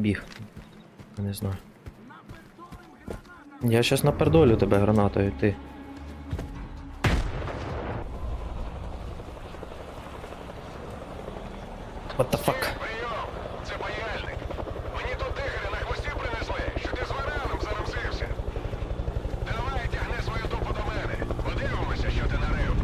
побіг. Я Не знаю. Я щас напердолю тебе гранатою, ти. What the fuck? Прийом! Це паяльник. Мені тут тигри на хвості принесли, що ти з вараном заразився. Давай тягни свою дупу до мене. Подивимося, що ти нарив.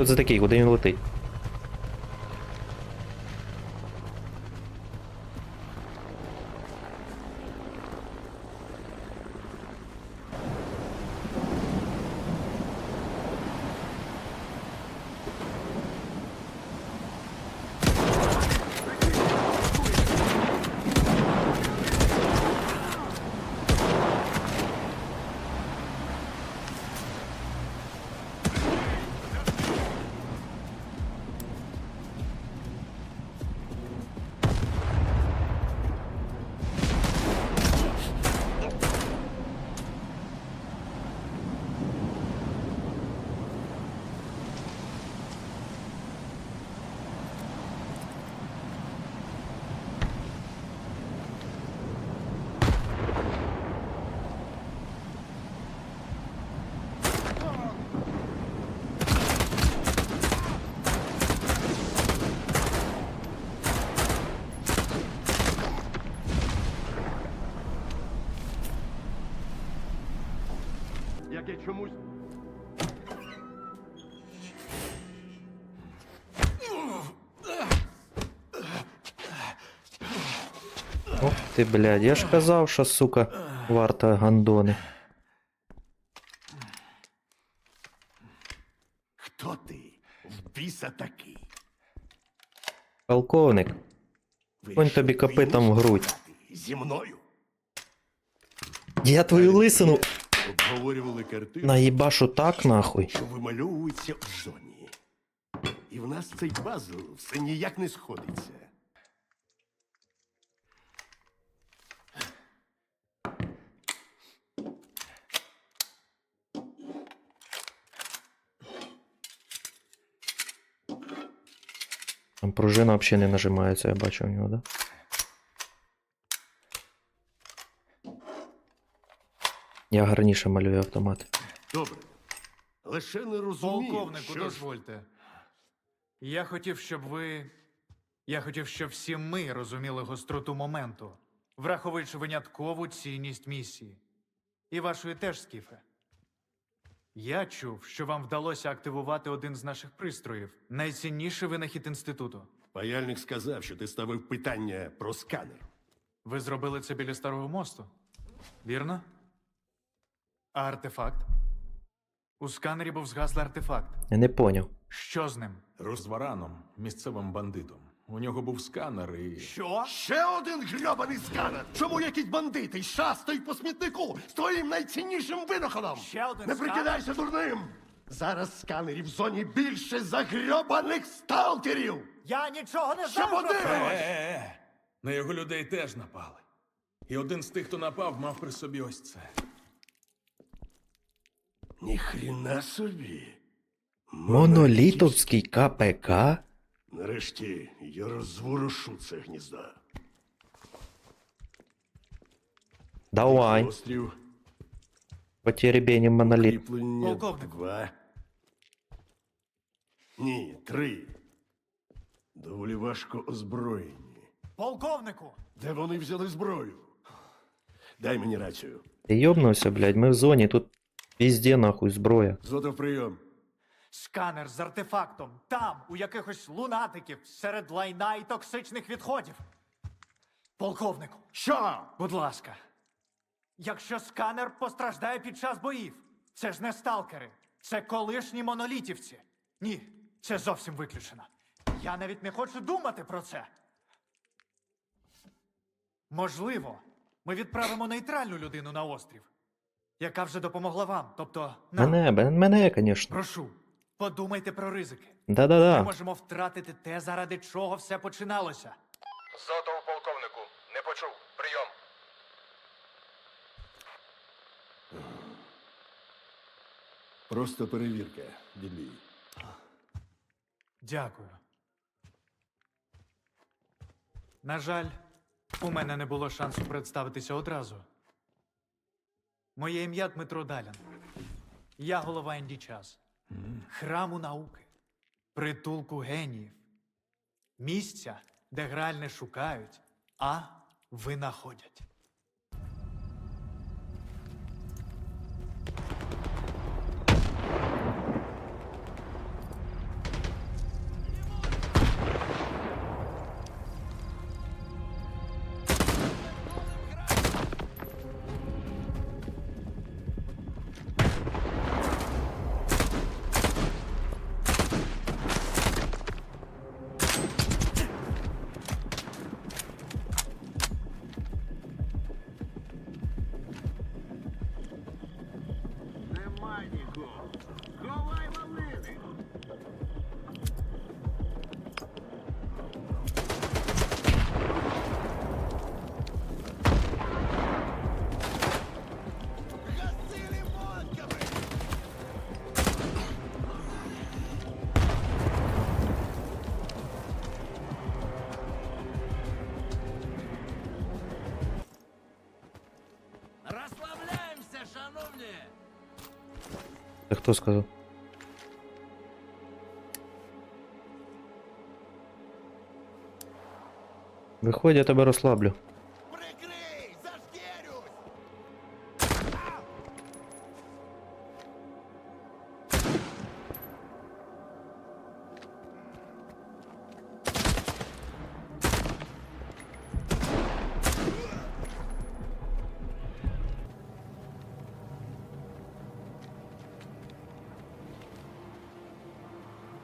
Хто це такий, куди він летить? Як я чомусь. Ох ти, блядь, я ж казав, що, сука, варта гандони. Хто ти? В біса такий. Полковник, Конь тобі копитом в грудь. Зі мною. я твою лисину Обговорювали картину, наїбашу так нахуй. що вимальовується в зоні. І в нас цей пазл все ніяк не сходиться. Там пружина взагалі не нажимається, я бачу у нього, да? Я гарніше малюю автомат. Добре. Лише не розумію, Полковнику, що ж... дозвольте. Я хотів, щоб ви. Я хотів, щоб всі ми розуміли гостроту моменту, враховуючи виняткову цінність місії. І вашої теж, Скіфе. Я чув, що вам вдалося активувати один з наших пристроїв найцінніший винахід інституту. Паяльник сказав, що ти ставив питання про сканер. Ви зробили це біля старого мосту. Вірно? А артефакт? У сканері був згаслий артефакт. Я не поняв. Що з ним? Розвараном, місцевим бандитом. У нього був сканер і. Що? Ще один грьобаний сканер! Чому якісь бандити шастають по смітнику з твоїм найціннішим винаходом? Ще один Не сканер? прикидайся дурним! Зараз сканерів в зоні більше за грьобаних сталкерів! Я нічого не Ще подивимось! Е-е-е! На його людей теж напали. І один з тих, хто напав, мав при собі ось це. Ніхріна собі! Монолітовський КПК? Нарешті я розворушу це гніздо. Давай. Острів, Потеребенім моноліт. кріплення два. Ні, три. Доволі важко озброєні. Полковнику! Де вони взяли зброю? Дай мені рацію. Ти йобнувся, блядь, ми в зоні, тут везде нахуй зброя. Зотов прийом. Сканер з артефактом. Там, у якихось лунатиків, серед лайна і токсичних відходів. Полковнику, Що? будь ласка. Якщо сканер постраждає під час боїв, це ж не сталкери, це колишні монолітівці. Ні, це зовсім виключено. Я навіть не хочу думати про це. Можливо, ми відправимо нейтральну людину на острів, яка вже допомогла вам. Тобто, нам. Мене, мене, звісно. Прошу, подумайте про ризики. Ми Да-да-да. можемо втратити те, заради чого все починалося. Зотов полковнику. Не почув. Прийом. Просто перевірка, Ділій. Дякую. На жаль, у мене не було шансу представитися одразу. Моє ім'я Дмитро Далян. Я голова Інді Час, храму науки, притулку геніїв, місця, де гральне шукають, а винаходять. Ховай малини. Хто сказав? Виходь, я тебе розслаблю.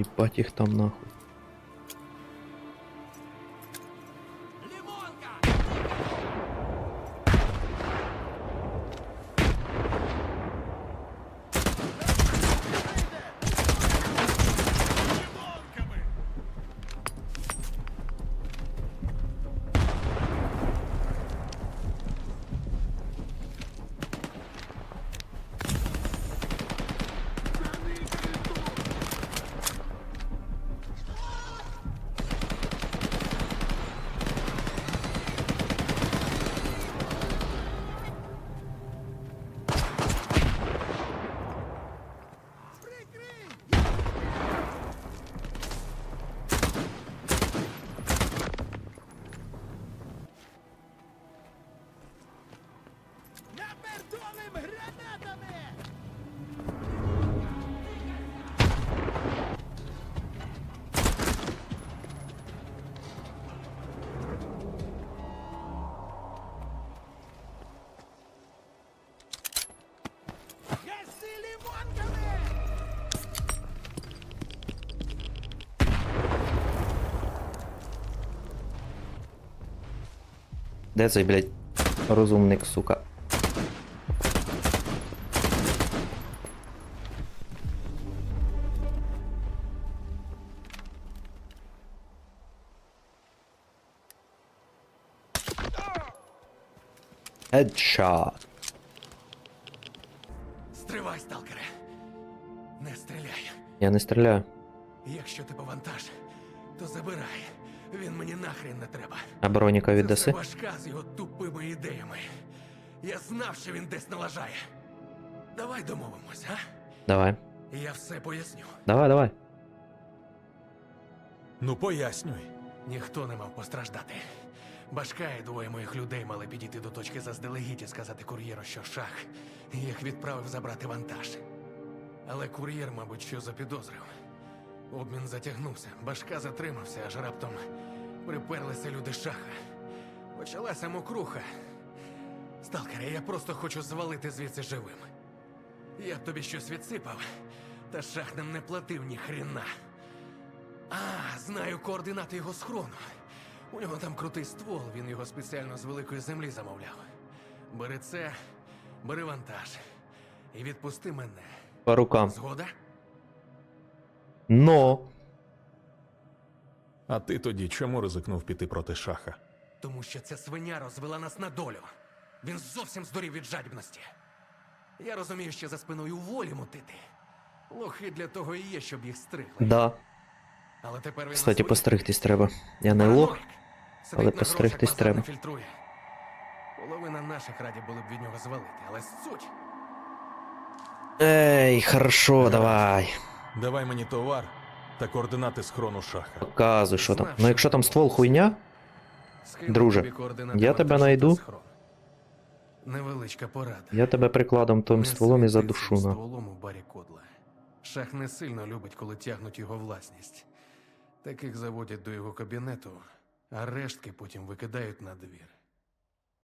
Їбать их там нахуй. Де цей, блядь, розумник, сука? Headshot. Стривай, сталкере. Не стріляй. Я не стріляю. Якщо ти повантаж, то забирай. Він мені нахрен не треба. А броніка віддаси? башка з його тупими ідеями. Я знав, що він десь налажає. Давай домовимось, а? Давай. Я все поясню. Давай, давай. Ну пояснюй. Ніхто не мав постраждати. Башка і двоє моїх людей мали підійти до точки заздалегідь і сказати кур'єру, що шах їх відправив забрати вантаж. Але кур'єр, мабуть, що запідозрив. Обмін затягнувся, башка затримався, аж раптом приперлися люди шаха. Почалася мокруха. Сталкере, я просто хочу звалити звідси живим. Я б тобі щось відсипав, та шах нам не платив ні хрена. А, знаю координати його схрону. У нього там крутий ствол, він його спеціально з великої землі замовляв. Бери це, бери вантаж. І відпусти мене. По рукам. Згода? Но. А ти тоді чому ризикнув піти проти шаха? Тому що ця свиня розвела нас на долю. Він зовсім здурів від жадібності. Я розумію, що за спиною волі мутити. Лохи для того і є, щоб їх стригли. Да. Але тепер він Кстати, постригтись треба. Я не лох. але постригтись треба. Фільтрує. Половина наших раді були б від нього звалити, але суть. Ей, хорошо, давай. Давай мені товар та координати схрону шаха. Показуй, що там. Ну якщо там ствол хуйня, Друже, я тебе найду. Невеличка порада. я тебе прикладом Не стволом і задушу на. стволом у барі кодла. Шах не сильно любить, коли тягнуть його власність. Таких заводять до його кабінету, а рештки потім викидають на двір.